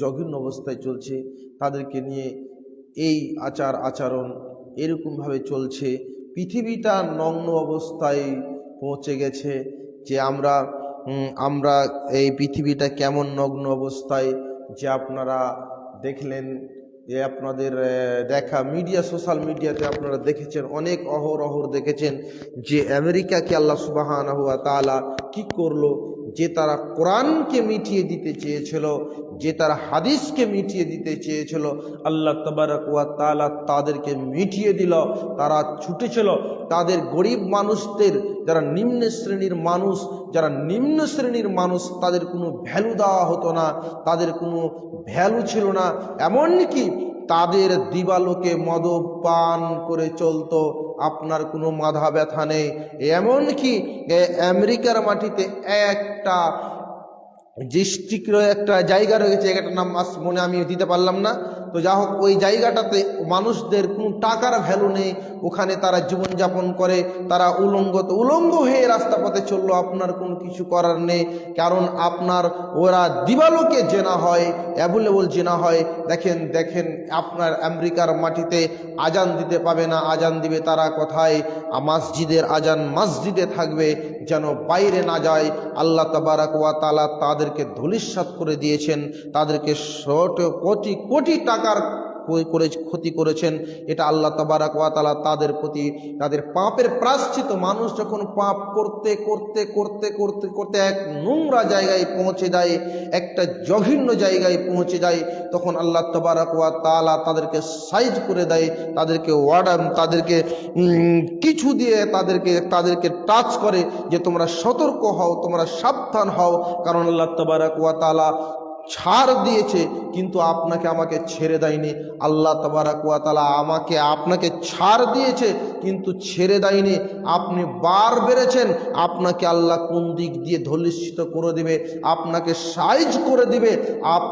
জঘন্য অবস্থায় চলছে, তাদেরকে নিয়ে এই আচার আচরণ এরকমভাবে চলছে। পৃথিবীটা নগ্ন অবস্থায় পৌঁছে গেছে যে আমরা আমরা এই পৃথিবীটা কেমন নগ্ন অবস্থায় যে আপনারা দেখলেন, যে আপনাদের দেখা মিডিয়া, সোশ্যাল মিডিয়াতে আপনারা দেখেছেন, অনেক অহর অহর দেখেছেন যে আমেরিকাকে আল্লাহ সুবাহানা হুয়া তালা কি করল যে তারা কোরআনকে মিটিয়ে দিতে চেয়েছিল, যে তারা হাদিসকে মিটিয়ে দিতে চেয়েছিল, আল্লাহ তবারক ওয়া তাআলা তাদেরকে মিটিয়ে দিল, তারা ছুটেছিল। তাদের গরিব মানুষদের, যারা নিম্ন শ্রেণির মানুষ, যারা নিম্ন শ্রেণির মানুষ, তাদের কোনো ভ্যালু দেওয়া হতো না, তাদের কোনো ভ্যালু ছিল না। এমনকি তাদের দিবালোকে মদপান করে চলতো, আপনার কোনো মাথা ব্যথা নেই। এমনকি আমেরিকার মাটিতে একটা ডিস্ট্রিক্ট একটা জায়গা রয়েছে জায়গাটার নাম আস মনে আমি দিতে পারলাম না। তো যা হোক ওই জায়গাটাতে মানুষদের কোনো টাকার ভ্যালু নেই ওখানে তারা জীবনযাপন করে, তারা উলঙ্গ উলঙ্গ হয়ে রাস্তা পথে চলল, আপনার কোনো কিছু করার নেই। কারণ আপনার, ওরা দিবালোকে জেনা হয় অ্যাভেলেবল জেনা হয়। দেখেন দেখেন, আপনার আমেরিকার মাটিতে আজান দিতে পাবে না, আজান দিবে তারা কোথায়? মসজিদের আজান মসজিদে থাকবে, যেন বাইরে না যায়। আল্লাহ তাবারাক ওয়া তাআলা তাদেরকে ধূলিসাৎ করে দিয়েছেন। তাদেরকে কোটি কোটি টাকার করে, ক্ষতি করেছেন, এটা আল্লাহ তাবারাক ওয়া তাআলা তাদের প্রতি, তাদের পাপের প্রাশ্চিত মানুষ যখন পাপ করতে করতে করতে করতে করতে এক নোংরা জায়গায় পৌঁছে যায়, একটা জঘন্য জায়গায় পৌঁছে যায়, তখন আল্লাহ তবারক ওয়া তাআলা তাদেরকে সাইজ করে দেয়, তাদেরকে ওয়ার্ডাম, তাদেরকে কিছু দিয়ে তাদেরকে তাদেরকে টাচ করে যে তোমরা সতর্ক হও, তোমরা সাবধান হও, কারণ আল্লাহ তবারক ওয়া তাআলা ছাড় দিয়েছে, কিন্তু আপনাকে আমাকে ছেড়ে দেয়নি। আল্লাহ তবারা কুয়াতালা আমাকে আপনাকে ছাড় দিয়েছে, কিন্তু ছেড়ে দেয়নি। আপনি বার বেড়েছেন, আপনাকে আল্লাহ কোন দিক দিয়ে ধলিষ্ঠিত করে দিবে? আপনাকে সাইজ করে দিবে? আপ